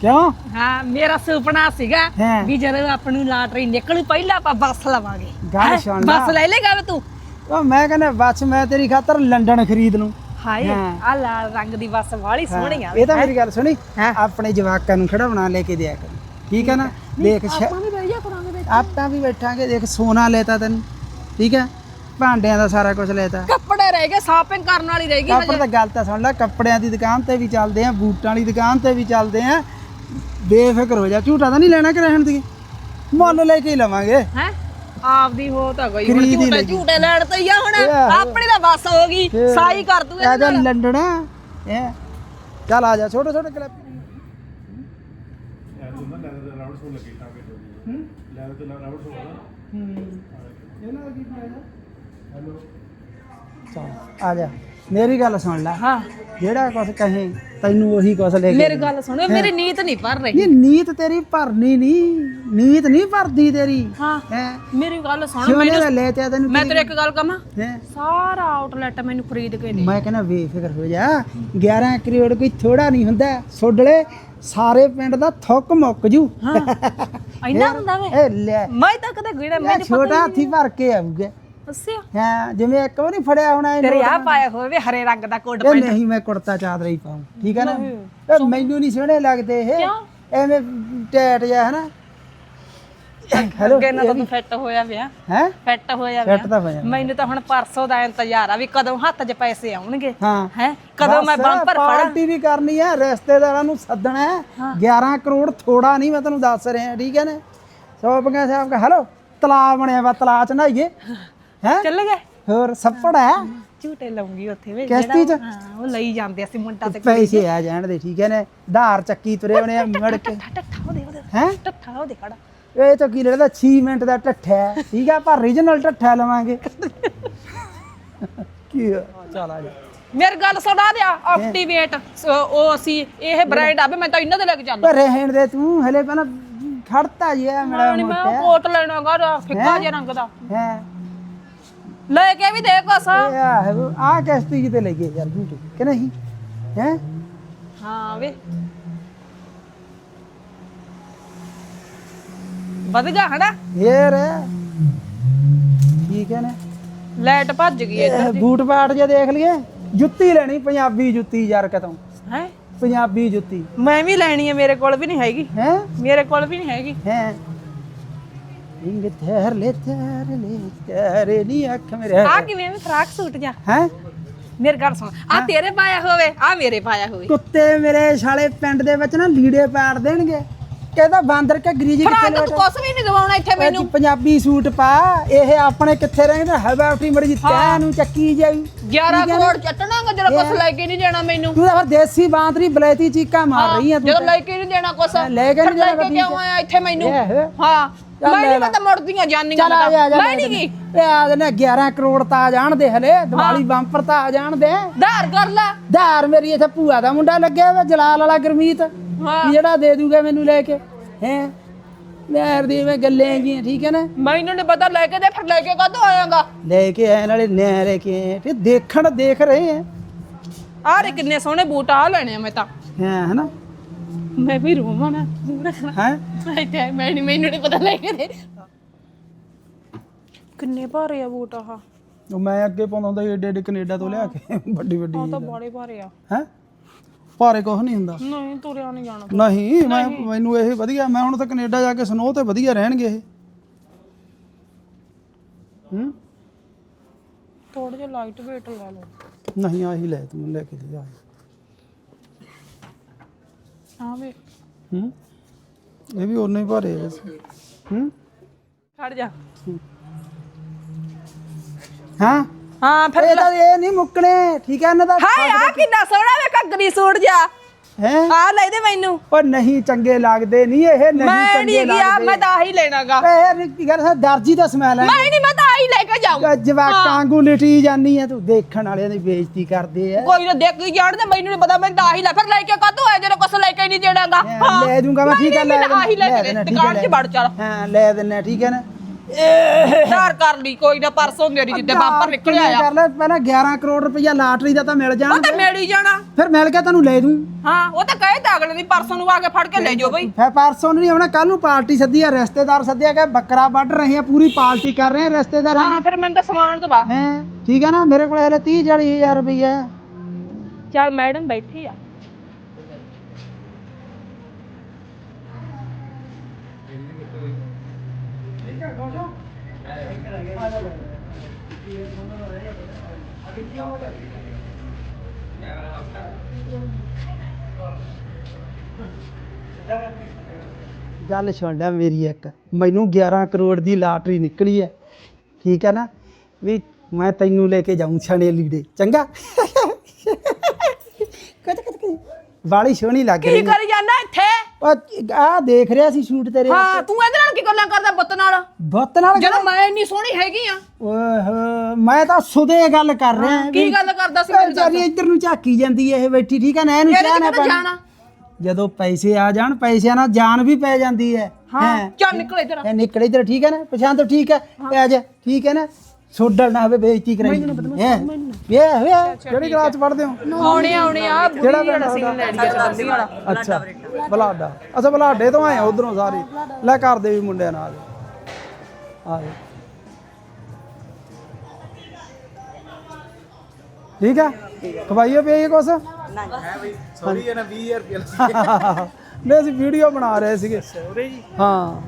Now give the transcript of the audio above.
ਕਿਉਂ? ਹਾਂ ਮੇਰਾ ਸੁਪਨਾ ਸੀਗਾ ਹਾਂ। ਵੀ ਜਦੋਂ ਆਪ ਨੂੰ ਲਾਟਰੀ ਨਿਕਲੂ ਪਹਿਲਾਂ ਆਪਾਂ ਬੱਸ ਲਵਾਂਗੇ। ਗੱਲ ਹੈਂ? ਸੁਣ ਲਾ। ਬੱਸ ਲੈ ਲੇਗਾ ਵੇ ਤੂੰ? ਉਹ ਮੈਂ ਕਹਿੰਦਾ ਬੱਸ ਮੈਂ ਤੇਰੀ ਖਾਤਰ ਲੰਡਨ ਖਰੀਦ ਲੂੰ। ਹਾਏ ਹਾਂ। ਆ ਲਾਲ ਰੰਗ ਦੀ ਬੱਸ ਵਾਲੀ ਸੋਹਣੀ ਆ। ਇਹ ਤਾਂ ਮੇਰੀ ਗੱਲ ਸੁਣੀ। ਹਾਂ। ਆਪਣੇ ਜਵਾਕਾਂ ਨੂੰ ਖੜਾਉਣਾ ਲੈ ਕੇ ਦਿਆ ਕਰ। ਠੀਕ ਹੈ ਨਾ? ਦੇਖ ਸ਼- ਆਪਾਂ ਵੀ ਬਹਿ ਜਾ ਕਰਾਂਗੇ ਵਿੱਚ। ਆਪਾਂ ਵੀ ਬੈਠਾਂਗੇ ਦੇਖ ਸੋਨਾ ਲੈਤਾ ਤੈਨੂੰ। ਠੀਕ ਹੈ ਭਾਂਡਿਆਂ ਦਾ ਸਾਰਾ ਕੁਝ ਲੈਤਾ। ਕੱਪੜੇ ਰਹਿ ਗਏ ਸ਼ਾਪਿੰਗ ਕਰਨ ਵਾਲੀ ਰਹਿ ਗਈ ਕੱਪੜੇ ਤਾਂ ਗੱਲ ਤਾਂ ਸੁਣ ਲੈ ਕੱਪੜਿਆਂ ਦੀ ਦੁਕਾਨ ਤੇ ਵੀ ਚੱਲਦੇ ਆ ਬੂਟਾਂ ਵਾਲੀ ਦੁਕਾਨ ਤੇ ਵੀ ਚੱਲਦੇ ਆ। ਬੇਫਿਕਰ ਹੋ ਜਾ ਝੂਟਾ ਤਾਂ ਨਹੀਂ ਲੈਣਾ ਕਿ ਰਹਿਣ ਦੀ ਮੁੱਲ ਲੈ ਕੇ ਹੀ ਲਵਾਂਗੇ। ਹੈ? ਆਪਦੀ ਹੋ ਤਾਂ ਗਈ ਹੁਣ ਖਰੀਦ ਹੀ ਝੂਟੇ ਲਈ। ਝੂਟੇ ਲੈਣ ਤੇ ਹੀ ਆ ਹੁਣ। ਇਹ ਆਹੋ। ਆਪਣੀ ਤਾਂ ਬੱਸ ਹੋ ਗਈ ਫੇਰ। ਸਾਈ ਕਰ ਦੂ ਆ ਜਾ ਲੰਡਨ ਇਹ ਚੱਲ ਆ ਜਾ ਛੋਟੇ ਛੋਟੇ ਕਲਿੱਪ ਚੱਲ ਆ ਜਾ। ਮੇਰੀ ਗੱਲ ਸੁਣ ਲੈ। ਹਾਂ। ਜਿਹੜਾ ਕੁਝ ਕਹੇ ਤੈਨੂੰ ਉਹੀ ਕੁਝ ਲੈ ਕੇ ਮੇਰੀ ਗੱਲ ਸੁਣੋ ਮੇਰੀ ਨੀਤ ਨਹੀਂ ਭਰ ਰਹੀ। ਇਹ ਨੀਤ ਤੇਰੀ ਭਰਨੀ ਨਹੀਂ। ਨੀਤ ਨਹੀਂ ਭਰਦੀ ਤੇਰੀ। ਹਾਂ। ਮੇਰੀ ਗੱਲ ਸੁਣ ਮੈਨੂੰ ਲੈ ਤੇ ਤੈਨੂੰ ਮੈਂ ਤੇਰੇ। ਇੱਕ ਗੱਲ ਕਹਾਂ? ਸਾਰਾ ਆਊਟਲੈਟ ਮੈਨੂੰ ਖਰੀਦ ਕੇ ਦੇ। ਮੈਂ ਕਹਿੰਦਾ ਬੇਫਿਕਰ ਹੋ ਜਾ। 11 ਕਰੋੜ ਕੋਈ ਥੋੜਾ ਨਹੀਂ ਹੁੰਦਾ। ਸੋਡਲੇ ਸਾਰੇ ਪਿੰਡ ਦਾ ਥੁੱਕ ਮੁੱਕ ਜੂ। ਹਾਂ। ਇੰਨਾ ਹੁੰਦਾ ਵੇ। ਮੈਂ ਤਾਂ ਕਦੇ ਗੀੜਾ ਮੈਨੂੰ ਛੋਟਾ ਹਾਥੀ ਭਰ ਕੇ ਆਊਗਾ। ਦੱਸਿਆ? ਹਾਂ ਜਿਵੇਂ ਇੱਕ ਨਹੀਂ ਫੜਿਆ ਹੋਣਾ ਇਹ ਤੇਰੇ। ਆ ਪਾਇਆ ਹੋਵੇ ਹਰੇ ਰੰਗ ਦਾ ਕੋਟ ਇਹ ਨਹੀਂ ਮੈਂ ਕੁੜਤਾ ਚਾਦਰਾ ਹੀ ਪਾਉਂ ਠੀਕ ਹੈ ਨਾ? ਇਹ ਮੈਨੂੰ ਨਹੀਂ ਸੋਹਣੇ ਲੱਗਦੇ ਇਹ। ਕਿਉਂ? ਐਵੇਂ ਟੈਟ ਜਾ ਹੈ ਨਾ ਹੈਲੋ ਅੱਗੇ ਤਾਂ ਤੂੰ ਫਿੱਟ ਹੋਇਆ ਵਿਆ ਹੈ? ਫਿੱਟ ਹੋਇਆ ਫਿੱਟ ਵਿਆ ਤਾਂ ਹੋਇਆ ਮੈਨੂੰ ਤਾਂ ਹੁਣ ਪਰਸੋਂ ਦਾ ਇੰਤਜ਼ਾਰ ਆ ਵੀ ਕਦੋਂ ਹੱਥ 'ਚ ਪੈਸੇ ਆਉਣਗੇ। ਹਾਂ। ਹੈ? ਕਦੋਂ ਮੈਂ ਬਸ, ਬੰਪਰ ਫੜਾਂ? ਪਾਰਟੀ ਵੀ ਕਰਨੀ ਹੈ ਰਿਸ਼ਤੇਦਾਰਾਂ ਨੂੰ ਸੱਦਣਾ ਹੈ। 11 ਕਰੋੜ ਥੋੜਾ ਨਹੀਂ ਮੈਂ ਤੈਨੂੰ ਦੱਸ ਰਿਹਾ ਠੀਕ ਹੈ ਨਾ? ਸ਼ੋਪਿੰਗ ਸਾਹਿਬ ਕਾ ਹਲੋ ਤਲਾਅ ਬਣਿਆ ਵਾ ਤਲਾਅ ਚ ਨਹਾਈਏ। ਹੈ? ਚੱਲ ਗਏ। ਹੋਰ ਸੱਪੜ ਹੈ? ਝੂਟੇ ਲਾਉਂਗੀ ਉੱਥੇ ਵੇ। ਕਿਸ਼ਤੀ ਚ? ਹਾਂ ਉਹ ਲਈ ਜਾਂਦੇ ਅਸੀਂ ਮੁੰਡਾ ਤੇ ਪੈਸੇ ਆ ਜਾਣ ਦੇ ਠੀਕ ਹੈ ਨੇ? ਧਾਰ ਚੱਕੀ ਤੁਰੇ ਹੋਣੇ ਆ ਮੜ ਕੇ। ਠੱਠਾ ਉਹਦੇ ਉਹਦੇ ਹੈ? ਠੱਠਾ ਉਹਦੇ ਖੜਾ। ਇਹ ਤਾਂ ਕੀ ਲੱਗਦਾ 6 ਮਿੰਟ ਦਾ ਹੈ। ਠੀਕ ਹੈ ਪਰ ਰੀਜਨਲ ਢੱਠਾ ਲਵਾਂਗੇ। ਕੀ ਆ? ਚੱਲ ਆ ਜਾ। ਮੇਰੀ ਗੱਲ ਸੁਣਾ ਦਿਆ ਐਕਟੀਵੇਟ ਉਹ ਅਸੀਂ ਇਹ ਬ੍ਰਾਂਡ ਆ ਵੀ ਮੈਂ ਤਾਂ ਇਹਨਾਂ ਦੇ ਲੈ ਕੇ ਚੱਲਦਾ ਪਰ ਰਹਿਣ ਦੇ ਤੂੰ ਹਲੇ ਪਹਿਲਾਂ ਖੜਤਾ ਜੀ ਆ ਮੇਰਾ ਨਹੀਂ ਮੈਂ ਕੋਟ ਲੈਣਾਗਾ ਫਿੱਕਾ ਜਿਹਾ ਰੰਗ ਦਾ। ਹੈ? ਲੈ ਕੇ ਵੀ ਦੇ ਕੁਛ ਆ ਕਿਸ਼ਤੀ ਕਿਤੇ ਲੈ ਗਏ ਯਾਰ ਝੂਠ ਕਿ ਨਹੀਂ? ਹੈ? ਹਾਂ ਵੇ। ਵਧ ਗਿਆ ਹਨਾ? ਫੇਰ? ਠੀਕ ਹੈ ਨਾ ਲਾਈਟ ਭੱਜ ਗਈ ਇਹ ਬੂਟ ਬਾਟ ਜੇ ਦੇਖ ਲਈਏ। ਜੁੱਤੀ ਲੈਣੀ ਪੰਜਾਬੀ ਜੁੱਤੀ ਯਾਰ ਕਦੋਂ ਹੈ? ਪੰਜਾਬੀ ਜੁੱਤੀ। ਮੈਂ ਵੀ ਲੈਣੀ ਹੈ ਮੇਰੇ ਕੋਲ ਵੀ ਨਹੀਂ ਹੈਗੀ। ਹੈ? ਮੇਰੇ ਕੋਲ ਵੀ ਨਹੀਂ ਹੈਗੀ। ਹੈ? ਰਿੰਗ ਤੇਰ ਲੈ ਤੇਰ ਲੈ ਤੇਰੇ ਨੀ ਅੱਖ ਮੇਰੇ ਆ ਕਿਵੇਂ ਵੀ ਫਰਾਕ ਸੂਟ ਜਾ? ਹੈ? ਮੇਰੀ ਗੱਲ ਸੁਣ। ਆ ਤੇਰੇ ਪਾਇਆ ਹੋਵੇ ਆ ਮੇਰੇ ਪਾਇਆ ਹੋਵੇ। ਕੁੱਤੇ ਮੇਰੇ ਸਾਲੇ ਪਿੰਡ ਦੇ ਵਿੱਚ ਨਾ ਲੀੜੇ ਪਾੜ ਦੇਣਗੇ। ਕਹਿੰਦਾ ਬਾਂਦਰ ਕੇ ਗਰੀਜੀ ਕਿੱਥੇ ਫਰਾਕ ਤੂੰ ਕੁਛ ਵੀ ਨਹੀਂ ਦਵਾਉਣਾ ਇੱਥੇ ਮੈਨੂੰ ਮੈਨੂੰ। ਪੰਜਾਬੀ ਸੂਟ ਪਾ ਇਹ ਆਪਣੇ ਕਿੱਥੇ ਰਹਿੰਦੇ? ਹਵਾ ਉਠੀ ਮੜੀ ਜੀ ਤੈ ਨੂੰ ਚੱਕੀ ਜਾਈ। 11 ਕਰੋੜ ਚੱਟਣਾਗਾ ਜਦੋਂ ਕੁਛ ਲੈ ਕੇ ਨਹੀਂ ਦੇਣਾ ਮੈਨੂੰ। ਤੂੰ ਤਾਂ ਫਿਰ ਦੇਸੀ ਬਾਂਦਰੀ ਬਲੈਤੀ ਚੀਕਾ ਮਾਰ ਰਹੀ ਆ ਤੂੰ ਜਦੋਂ ਲੈ ਕੇ ਨਹੀਂ ਦੇਣਾ ਕੁਛ ਲੈ ਕੇ ਫਿਰ ਨਹੀਂ ਦੇਣਾ ਕਿਉਂ ਆਇਆ ਇੱਥੇ ਮੈਨੂੰ? ਹਾਂ। ਚੱਲ ਮੈਂ ਲੈ ਨਹੀਂ ਲੈ। ਪਤਾ ਮੁੜਦੀਆਂ ਜਾਨੀਆਂ ਚੱਲ ਆ ਜਾ ਆ ਜਾ ਮੈਂ ਨਹੀਂ ਗਈ ਇਹ ਆ ਨੇ 11 ਕਰੋੜ ਤਾਂ ਆ ਜਾਣ ਦੇ ਹਲੇ ਦਿਵਾਲੀ ਬੰਪਰ ਤਾਂ ਆ ਜਾਣ ਦੇ ਧਾਰ ਕਰ ਲੈ। ਧਾਰ ਮੇਰੀ ਇੱਥੇ ਭੂਆ ਦਾ ਮੁੰਡਾ ਲੱਗਿਆ ਵਾ ਜਲਾਲ ਵਾਲਾ ਗੁਰਮੀਤ। ਹਾਂ। ਵੀ ਜਿਹੜਾ ਦੇ ਦੂਗਾ ਮੈਨੂੰ ਲੈ ਕੇ ਹੈ? ਲੈਰ ਦੀ ਮੈਂ ਗੱਲੇ ਹੈਗੀਆਂ ਠੀਕ ਹੈ ਨਾ? ਮੈਨੂੰ ਨਹੀਂ ਪਤਾ ਲੈ ਕੇ ਦੇ ਫਿਰ ਲੈ ਕੇ ਕਦੋਂ ਆਇਆਗਾ? ਲੈ ਕੇ ਆਏ ਨਾਲੇ ਨਿਆਂ ਲੈ ਕੇ ਆਏ ਤੇ ਦੇਖਣ ਦੇਖ ਰਹੇ ਆ। ਆਹ ਰੇ ਕਿੰਨੇ ਸੋਹਣੇ ਬੂਟ ਆ ਲੈਣੇ ਆ ਮੈਂ ਤਾਂ। ਹਾਂ ਹਨਾ? ਮੈਂ ਵੀ ਰੋਵਾਂ ਨਾ ਹੈ? ਮੈਂ ਤੇ ਮੈਂ ਨਹੀਂ ਮੈਨੂੰ ਨਹੀਂ ਪਤਾ ਲੈ ਕੇ ਦੇ। ਕਿੰਨੇ ਭਾਰੇ ਆ ਬੂਟ ਆਹ। ਉਹ ਮੈਂ ਅੱਗੇ ਪਾਉਂਦਾ ਹੁੰਦਾ ਸੀ ਏਡੇ ਏਡੇ ਕੈਨੇਡਾ ਤੋਂ ਲਿਆ ਕੇ ਵੱਡੀ ਵੱਡੀ ਆਹ ਤਾਂ ਬੜੇ ਭਾਰੇ ਆ। ਹੈ? ਭਾਰੇ ਕੁਛ ਨਹੀਂ ਹੁੰਦਾ। ਨਹੀਂ ਤੁਰਿਆ ਨਹੀਂ ਜਾਣਾ। ਨਹੀਂ ਮੈਂ ਮੈਨੂੰ ਇਹ ਵਧੀਆ ਮੈਂ ਹੁਣ ਤਾਂ ਕੈਨੇਡਾ ਜਾ ਕੇ ਸਨੋ ਤੇ ਵਧੀਆ ਰਹਿਣਗੇ ਇਹ। ਹੂੰ? ਥੋੜੇ ਜਿਹਾ ਲਾਈਟ weight ਲੈ ਲਓ। ਨਹੀਂ ਆਹੀ ਲੈ ਤੂੰ ਲੈ ਕੇ ਦੇ ਆ ਵੇ। ਹੂੰ? ਇਹ ਵੀ ਉਨੇ ਹੀ ਭਾਰੇ ਆ। ਵੈਸੇ ਹੂੰ? ਛੱਡ ਜਾ। ਹਾਂ? ਹਾਂ ਫਿਰ ਇਹ ਤਾਂ ਇਹ ਨਹੀਂ ਮੁੱਕਣੇ ਠੀਕ ਹੈ ਇਹਨਾਂ ਦਾ? ਹਾਏ ਆ ਕਿੰਨਾ ਸੋਹਣਾ ਵੇ ਘੱਗਰੀ ਸੂਟ ਜਾ ਹੈ? ਆ ਲੈ ਦੇ ਮੈਨੂੰ। ਪਰ ਨਹੀਂ ਚੰਗੇ ਲੱਗਦੇ ਨਹੀਂ ਇਹ ਨਹੀਂ ਮੈਂ ਚੰਗੇ ਨਹੀਂ ਗਿਆ ਲੱਗਦੇ। ਮੈਂ ਤਾਂ ਆਹੀ ਲੈਣਾਗਾ। ਇਹ ਕੀ ਗੱਲ ਦਰਜੀ ਦਾ ਸਮੈਲ ਹੈ। ਮੈਂ ਨਹੀਂ ਮੈਂ ਤਾਂ ਆਹੀ ਲੈ ਕੇ ਜਾਊਂ। ਜਵਾਕਾਂ ਵਾਂਗੂ ਲਿਟੀ ਜਾਨੀ ਹੈ ਤੂੰ ਦੇਖਣ ਵਾਲਿਆਂ ਦੀ ਬੇਇੱਜ਼ਤੀ ਕਰਦੇ ਆ ਕੋਈ ਨਾ ਦੇਖ ਕੇ ਜਾਣ ਤੇ ਮੈਨੂੰ ਨਹੀਂ ਪਤਾ ਮੈਂ ਤਾਂ ਆਹੀ ਲੈ। ਫਿਰ ਲੈ ਕੇ ਕਦੋਂ ਆਇਆ ਜਦੋਂ ਕੁਛ ਲੈ ਕੇ ਨਹੀਂ ਦੇਣਾਗਾ। ਲੈ ਦੂੰਗਾ ਮੈਂ ਠੀਕ ਹੈ ਲੈ ਆਹੀ ਲੈ ਕੇ ਦੁਕਾਨ 'ਚ ਵੜ ਚੱਲ। ਹਾਂ ਲੈ ਦਿੰਨੇ ਠੀਕ ਹੈ ਨਾ? ਧਾਰ ਕਰ ਲਈ ਕੋਈ ਨਾ ਪਰਸੋਂ ਮੇਰੀ ਜਿੱਦੇ ਬੰਪਰ ਨਿਕਲਿਆ ਆ ਕਰ ਲੈ ਪਹਿਲਾਂ 11 ਕਰੋੜ ਰੁਪਈਆ ਲਾਟਰੀ ਦਾ ਤਾਂ ਮਿਲ ਉਹ ਜਾਣ ਤਾਂ ਮਿਲ ਹੀ ਜਾਣਾ। ਫਿਰ ਮਿਲ ਕੇ ਤੈਨੂੰ ਲੈ ਦੂੰ। ਹਾਂ ਉਹ ਤਾਂ ਕਹੇ ਤਾਂ ਅਗਲੇ ਦੀ ਪਰਸੋਂ ਨੂੰ ਆ ਕੇ ਫੜ ਕੇ ਲੈ ਜਾਓ ਬਈ। ਫਿਰ ਪਰਸੋਂ ਨੂੰ ਨਹੀਂ ਆਉਣਾ ਕੱਲ ਨੂੰ ਪਾਰਟੀ ਸੱਦੀ ਆ ਰਿਸ਼ਤੇਦਾਰ ਸੱਦਿਆ ਕਿ ਬੱਕਰਾ ਵੱਢ ਰਹੇ ਆ ਪੂਰੀ ਪਾਰਟੀ ਕਰ ਰਹੇ ਆ ਰਿਸ਼ਤੇਦਾਰ ਹਾਂ ਫਿਰ ਮੈਨੂੰ ਤਾਂ ਸਮਾਨ ਦਵਾ। ਹੈ ਠੀਕ ਹੈ ਨਾ ਮੇਰੇ ਕੋਲ ਹਲੇ 30 40 ਹਜ਼ਾਰ ਰੁਪਈਆ। ਹੈ। ਚੱਲ ਮੈਡਮ ਬੈਠੀ ਆ। ਗੱਲ ਸੁਣ ਲੈ ਮੇਰੀ ਇੱਕ। ਮੈਨੂੰ 11 ਕਰੋੜ ਦੀ ਲਾਟਰੀ ਨਿਕਲੀ ਹੈ ਠੀਕ ਹੈ ਨਾ? ਵੀ ਮੈਂ ਤੈਨੂੰ ਲੈ ਕੇ ਜਾਊਂ ਛਣੇ ਲੀੜੇ। ਚੰਗਾ? ਕਦ ਕਦ ਵਾਲੀ ਸੋਹਣੀ ਲੱਗ ਕੀ ਰਹੀ ਹੈ। ਕਰੀ ਜਾਂਦਾ ਇੱਥੇ? ਆ ਦੇਖ ਰਿਹਾ ਸੀ ਸ਼ੂਟ ਤੇਰੇ ਹਾਂ ਤੂੰ ਇਹਦੇ ਨਾਲ ਕੀ ਗੱਲਾਂ ਕਰਦਾ ਬੁੱਤ ਨਾਲ? ਬੁੱਤ ਨਾਲ ਜਦੋਂ ਮੈਂ ਇੰਨੀ ਸੋਹਣੀ ਹੈਗੀ ਆ। ਓਏ ਹੋਏ, ਮੈਂ ਤਾਂ ਸੁਦੇ ਗੱਲ ਕਰ ਰਿਹਾ ਕੀ ਗੱਲ ਕਰਦਾ ਸੀ ਮੈਨੂੰ ਦੱਸ। ਵਿਚਾਰੀ ਇੱਧਰ ਨੂੰ ਝਾਕੀ ਜਾਂਦੀ ਹੈ ਇਹ ਬੈਠੀ ਠੀਕ ਹੈ ਨਾ ਇਹਨੂੰ ਇਹਦੇ ਚਾਹ ਨਾ ਪਾਣੀ ਜਾਣਾ? ਜਦੋਂ ਪੈਸੇ ਆ ਜਾਣ ਪੈਸਿਆਂ ਨਾਲ ਜਾਨ ਵੀ ਪੈ ਜਾਂਦੀ ਹੈ। ਹਾਂ ਹੈਂ। ਚੱਲ ਨਿਕਲ ਇੱਧਰ। ਇਹ ਨਿਕਲ ਇੱਧਰ ਠੀਕ ਹੈ ਨਾ ਪਛਾਣ ਤੋਂ ਠੀਕ ਹੈ। ਪੈ ਜਾ ਠੀਕ ਹੈ ਨਾ। ਸੋਡਲ ਨਾ ਹੋਵੇ ਬੇਇੱਜ਼ਤੀ ਕਰਾਈ ਹੈ। ਇਹ ਹੋਇਆ ਕਿਹੜੀ ਕਲਾਸ ਚ ਪੜਦੇ ਹੋ? ਆਉਣੇ ਆਉਣੇ ਆ ਕਿਹੜਾ ਬੁੜੀ ਪਿੰਡ ਵਾਲਾ। ਅੱਛਾ ਬਲਾਡਾ। ਅੱਛਾ ਬਲਾਡੇ ਤੋਂ ਆਏ ਉਧਰੋਂ ਸਾਰੇ। ਲੈ ਘਰ ਦੇ ਵੀ ਮੁੰਡਿਆਂ ਨਾਲ। ਆ ਗਏ ਠੀਕ ਹੈ? ਖਵਾਈਏ ਪਈਏ ਕੁਛ? ਸੌਰੀ ਇਹ ਨਾ 20000 ਰੁਪਏ ਨਹੀਂ ਅਸੀਂ ਵੀਡੀਓ ਬਣਾ ਰਹੇ ਸੀਗੇ। ਹਾਂ।